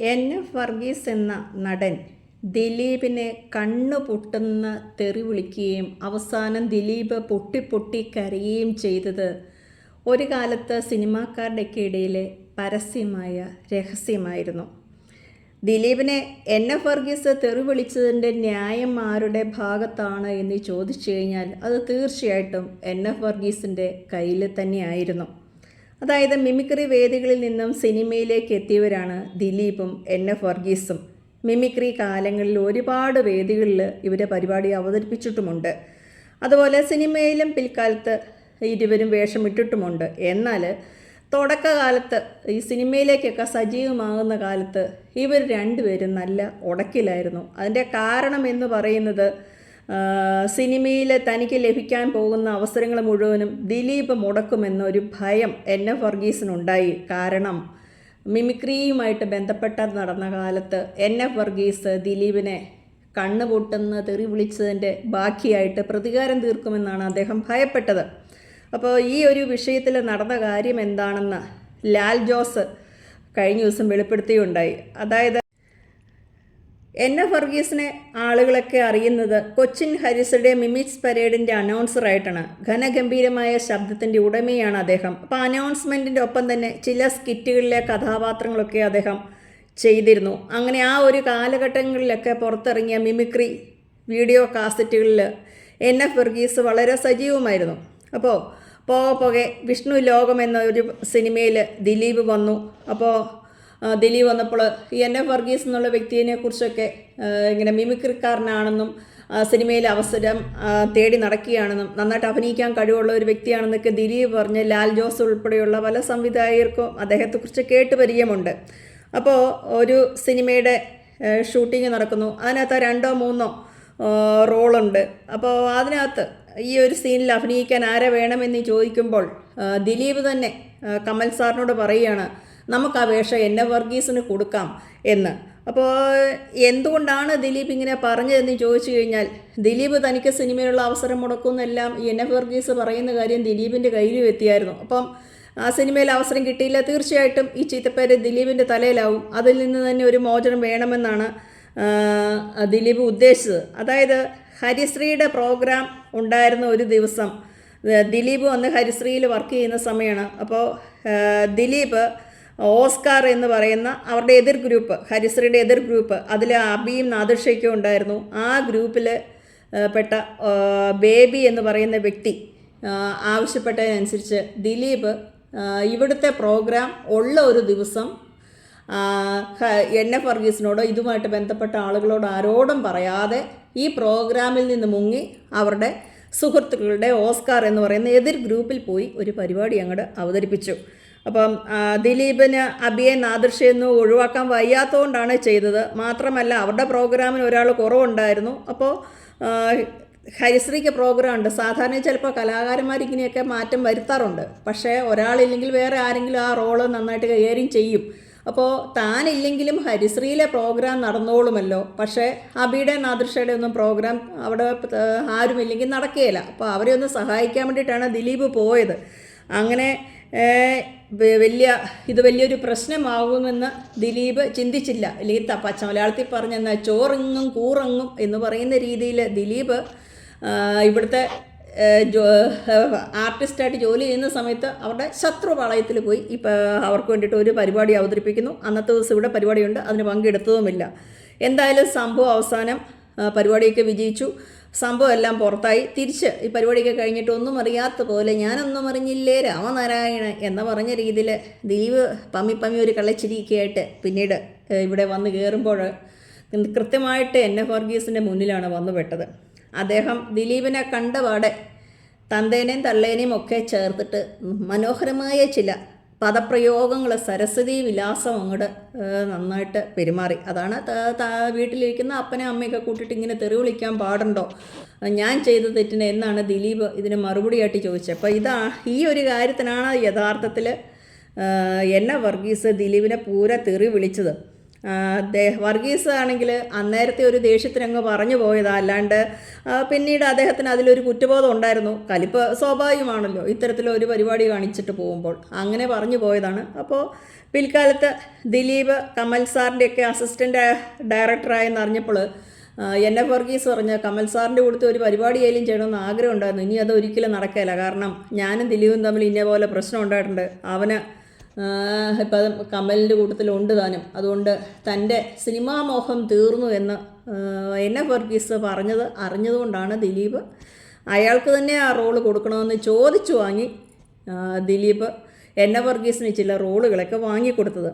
N. F Varghese എന്ന നടൻ ദിലീപിനെ കണ്ണു പൊട്ടുന്ന തെറി വിളിക്കുകയും അവസാനം ദിലീപ് പൊട്ടി പൊട്ടി കരയുകയും ചെയ്തത് ഒരു കാലത്ത് സിനിമാക്കാരുടെയൊക്കെ ഇടയിലെ പരസ്യമായ രഹസ്യമായിരുന്നു. ദിലീപിനെ എൻ. എഫ് വർഗീസ് തെറി വിളിച്ചതിന്റെ ന്യായം ആരുടെ ഭാഗത്താണ് എന്ന് ചോദിച്ചു കഴിഞ്ഞാൽ അത് തീർച്ചയായിട്ടും എൻ. എഫ് വർഗീസിന്റെ കയ്യിൽ തന്നെയായിരുന്നു. അതായത് മിമിക്രി വേദികളിൽ നിന്നും സിനിമയിലേക്ക് എത്തിയവരാണ് ദിലീപും എൻ എഫ് വർഗീസും മിമിക്രി കാലങ്ങളിൽ ഒരുപാട് വേദികളിൽ ഇവരെ പരിപാടി അവതരിപ്പിച്ചിട്ടുമുണ്ട്. അതുപോലെ സിനിമയിലും പിൽക്കാലത്ത് ഇരുവരും വേഷമിട്ടിട്ടുമുണ്ട്. എന്നാൽ തുടക്കകാലത്ത് ഈ സിനിമയിലേക്കൊക്കെ സജീവമാകുന്ന കാലത്ത് ഇവർ രണ്ടുപേരും നല്ല ഉടക്കിലായിരുന്നു. അതിന്റെ കാരണം എന്ന് പറയുന്നത് സിനിമയിൽ തനിക്ക് ലഭിക്കാൻ പോകുന്ന അവസരങ്ങൾ മുഴുവനും ദിലീപ് മുടക്കുമെന്നൊരു ഭയം എൻ എഫ് വർഗീസിനുണ്ടായി. കാരണം മിമിക്രിയുമായിട്ട് ബന്ധപ്പെട്ട നടന്ന കാലത്ത് എൻ എഫ് വർഗീസ് ദിലീപിനെ കണ്ണു പൊട്ടുന്ന തെറി വിളിച്ചതിന്റെ ബാക്കിയായിട്ട് പ്രതികാരം തീർക്കുമെന്നാണ് അദ്ദേഹം ഭയപ്പെട്ടത്. അപ്പോൾ ഈ ഒരു വിഷയത്തിൽ നടന്ന കാര്യം എന്താണെന്ന് ലാൽ ജോസ് കഴിഞ്ഞ ദിവസം വെളിപ്പെടുത്തുകയുണ്ടായി. അതായത് എൻ ഫർഗീസിനെ ആളുകളൊക്കെ അറിയുന്നത് കൊച്ചിൻ ഹരിസയുടെ മിമിക്സ് പരേഡിന്റെ അനൗൺസറായിട്ടാണ്. ഘനഗംഭീരമായ ശബ്ദത്തിന്റെ ഉടമയാണ് അദ്ദേഹം. അപ്പോൾ അനൗൺസ്മെന്റിന്റെ ഒപ്പം തന്നെ ചില സ്കിറ്റുകളിലെ കഥാപാത്രങ്ങളൊക്കെ അദ്ദേഹം ചെയ്തിരുന്നു. അങ്ങനെ ആ ഒരു കാലഘട്ടങ്ങളിലൊക്കെ പുറത്തിറങ്ങിയ മിമിക്രി വീഡിയോ കാസറ്റുകളിൽ എൻ എഫ് വർഗീസ് വളരെ സജീവമായിരുന്നു. അപ്പോൾ പോകെ പോകെ വിഷ്ണു ലോകം എന്ന ഒരു സിനിമയിൽ ദിലീപ് വന്നു. അപ്പോൾ ദിലീപ് വന്നപ്പോൾ എൻ എഫ് വർഗീസ് എന്നുള്ള വ്യക്തിയെ കുറിച്ചൊക്കെ ഇങ്ങനെ മിമിക്രിക്കാരനാണെന്നും സിനിമയിൽ അവസരം തേടി നടക്കുകയാണെന്നും നന്നായിട്ട് അഭിനയിക്കാൻ കഴിവുള്ള ഒരു വ്യക്തിയാണെന്നൊക്കെ ദിലീപ് പറഞ്ഞ് ലാൽ ജോസ് ഉൾപ്പെടെയുള്ള പല സംവിധായകർക്കും അദ്ദേഹത്തെക്കുറിച്ച് കേട്ട് പരിചയമുണ്ട് അപ്പോൾ ഒരു സിനിമയുടെ ഷൂട്ടിംഗ് നടക്കുന്നു. അതിനകത്ത് രണ്ടോ മൂന്നോ റോളുണ്ട്. അപ്പോൾ അതിനകത്ത് ഈ ഒരു സീനിൽ അഭിനയിക്കാൻ ആരെ വേണമെന്ന് ചോദിക്കുമ്പോൾ ദിലീപ് തന്നെ കമൽ സാറിനോട് പറയുകയാണ് നമുക്ക് ആ വേഷം എൻ എ വർഗീസിന് കൊടുക്കാം എന്ന്. അപ്പോൾ എന്തുകൊണ്ടാണ് ദിലീപ് ഇങ്ങനെ പറഞ്ഞതെന്ന് ചോദിച്ചു കഴിഞ്ഞാൽ ദിലീപ് തനിക്ക് സിനിമയിലുള്ള അവസരം മുടക്കുമെന്നെല്ലാം എൻ എഫ് വർഗീസ് പറയുന്ന കാര്യം ദിലീപിന്റെ കയ്യിലും എത്തിയായിരുന്നു. അപ്പം ആ സിനിമയിൽ അവസരം കിട്ടിയില്ല. തീർച്ചയായിട്ടും ഈ ചീത്തപ്പേര് ദിലീപിന്റെ തലയിലാവും. അതിൽ നിന്ന് തന്നെ ഒരു മോചനം വേണമെന്നാണ് ദിലീപ് ഉദ്ദേശിച്ചത്. അതായത് ഹരിശ്രീയുടെ പ്രോഗ്രാം ഉണ്ടായിരുന്ന ഒരു ദിവസം ദിലീപ് വന്ന് ഹരിശ്രീയിൽ വർക്ക് ചെയ്യുന്ന സമയമാണ്. അപ്പോൾ ദിലീപ് ഓസ്കാർ എന്ന് പറയുന്ന അവരുടെ എതിർ ഗ്രൂപ്പ് ഹരിശ്രീയുടെ എതിർ ഗ്രൂപ്പ് അതിൽ അബിയും നാദിർഷയ്ക്കും ഉണ്ടായിരുന്നു. ആ ഗ്രൂപ്പിൽ പെട്ട ബേബി എന്ന് പറയുന്ന വ്യക്തി ആവശ്യപ്പെട്ടതിനനുസരിച്ച് ദിലീപ് ഇവിടുത്തെ പ്രോഗ്രാം ഉള്ള ഒരു ദിവസം എൻ എഫ് വർഗീസിനോടോ ഇതുമായിട്ട് ബന്ധപ്പെട്ട ആളുകളോട് ആരോടും പറയാതെ ഈ പ്രോഗ്രാമിൽ നിന്ന് മുങ്ങി അവരുടെ സുഹൃത്തുക്കളുടെ ഓസ്കാർ എന്ന് പറയുന്ന എതിർ ഗ്രൂപ്പിൽ പോയി ഒരു പരിപാടി അങ്ങോട്ട് അവതരിപ്പിച്ചു. അപ്പം ദിലീപിന് അബിയെ നാദൃശ്യെന്ന് ഒഴിവാക്കാൻ വയ്യാത്തതുകൊണ്ടാണ് ചെയ്തത്. മാത്രമല്ല അവരുടെ പ്രോഗ്രാമിന് ഒരാൾ കുറവുണ്ടായിരുന്നു. അപ്പോൾ ഹരിശ്രീക്ക് പ്രോഗ്രാം ഉണ്ട്. സാധാരണ ചിലപ്പോൾ കലാകാരന്മാർ ഇങ്ങനെയൊക്കെ മാറ്റം വരുത്താറുണ്ട്. പക്ഷേ ഒരാളില്ലെങ്കിൽ വേറെ ആരെങ്കിലും ആ റോൾ നന്നായിട്ട് കൈകാര്യം ചെയ്യും. അപ്പോൾ താനില്ലെങ്കിലും ഹരിശ്രീയിലെ പ്രോഗ്രാം നടന്നോളുമല്ലോ. പക്ഷേ അബിയുടെ നാദൃഷയുടെ ഒന്നും പ്രോഗ്രാം അവിടെ ആരുമില്ലെങ്കിൽ നടക്കുകയില്ല. അപ്പോൾ അവരെ ഒന്ന് സഹായിക്കാൻ വേണ്ടിയിട്ടാണ് ദിലീപ് പോയത്. അങ്ങനെ വലിയ ഇത് വലിയൊരു പ്രശ്നമാകുമെന്ന് ദിലീപ് ചിന്തിച്ചില്ല. അല്ലെങ്കിൽ പച്ച മലയാളത്തിൽ പറഞ്ഞെന്നാൽ ചോറിങ്ങും കൂറങ്ങും എന്ന് പറയുന്ന രീതിയിൽ ദിലീപ് ഇവിടുത്തെ ആർട്ടിസ്റ്റായിട്ട് ജോലി ചെയ്യുന്ന സമയത്ത് അവരുടെ ശത്രു പാളയത്തിൽ പോയി. ഇപ്പോൾ അവർക്ക് വേണ്ടിയിട്ട് ഒരു പരിപാടി അവതരിപ്പിക്കുന്നു. അന്നത്തെ ദിവസം ഇവിടെ പരിപാടിയുണ്ട്. അതിന് പങ്കെടുത്തതുമില്ല. എന്തായാലും സംഭവം അവസാനം പരിപാടിയൊക്കെ വിജയിച്ചു. സംഭവം എല്ലാം പുറത്തായി. തിരിച്ച് ഈ പരിപാടിയൊക്കെ കഴിഞ്ഞിട്ട് ഒന്നും അറിയാത്ത പോലെ ഞാനൊന്നും അറിഞ്ഞില്ലേ രാമനാരായണ എന്ന് പറഞ്ഞ രീതിയിൽ ദിലീപ് പമ്മി പമ്മി ഒരു കള്ളച്ചിരിയൊക്കെ പിന്നീട് ഇവിടെ വന്ന് കയറുമ്പോൾ കൃത്യമായിട്ട് എൻ എഫ് വർഗീസിന്റെ മുന്നിലാണ് വന്നു പെട്ടത്. അദ്ദേഹം ദിലീപിനെ കണ്ടപാടെ തന്തേനേയും തള്ളേനേയും ഒക്കെ ചേർത്തിട്ട് മനോഹരമായ ചില പദപ്രയോഗങ്ങൾ സരസ്വതി വിലാസം അങ്ങോട്ട് നന്നായിട്ട് പെരുമാറി. അതാണ് വീട്ടിലിരിക്കുന്ന അപ്പനെ അമ്മയൊക്കെ കൂട്ടിയിട്ട് ഇങ്ങനെ തെറി വിളിക്കാൻ പാടുണ്ടോ? ഞാൻ ചെയ്ത തെറ്റിന് എന്നാണ് ദിലീപ് ഇതിന് മറുപടിയായിട്ട് ചോദിച്ചത്? അപ്പോൾ ഇതാ ഈ ഒരു കാര്യത്തിനാണ് യഥാർത്ഥത്തിൽ എന്നെ വർഗീസ് ദിലീപിനെ പൂര തെറി വിളിച്ചത്. വർഗീസ് ആണെങ്കിൽ അന്നേരത്തെ ഒരു ദേഷ്യത്തിനങ്ങ് പറഞ്ഞു പോയതാ. അല്ലാണ്ട് പിന്നീട് അദ്ദേഹത്തിന് അതിലൊരു കുറ്റബോധം ഉണ്ടായിരുന്നു. കലിപ്പ് സ്വാഭാവികമാണല്ലോ ഇത്തരത്തിലൊരു പരിപാടി കാണിച്ചിട്ട് പോകുമ്പോൾ. അങ്ങനെ പറഞ്ഞു പോയതാണ്. അപ്പോൾ പിൽക്കാലത്ത് ദിലീപ് കമൽ സാറിന്റെയൊക്കെ അസിസ്റ്റന്റ് ഡയറക്ടറായെന്ന് അറിഞ്ഞപ്പോൾ എൻ എഫ് വർഗീസ് പറഞ്ഞ് കമൽ സാറിന്റെ കൂട്ടത്തിൽ ഒരു പരിപാടി ആയാലും ചെയ്യണമെന്ന് ആഗ്രഹം ഉണ്ടായിരുന്നു. ഇനി അത് ഒരിക്കലും നടക്കില്ല കാരണം ഞാനും ദിലീപും തമ്മിൽ ഇന്ന പോലെ പ്രശ്നം ഉണ്ടായിട്ടുണ്ട്. അവന് ഇപ്പം അത് കമലിന്റെ കൂട്ടത്തിലുണ്ട് താനും. അതുകൊണ്ട് തന്റെ സിനിമാ മോഹം തീർന്നു എന്ന് എന്നെ വർഗീസ് പറഞ്ഞത് അറിഞ്ഞതുകൊണ്ടാണ് ദിലീപ്. അയാൾക്ക് തന്നെ ആ റോൾ കൊടുക്കണമെന്ന് ചോദിച്ചു വാങ്ങി ദിലീപ് എന്നെ വർഗീസിന് ചില റോളുകളൊക്കെ വാങ്ങിക്കൊടുത്തത്.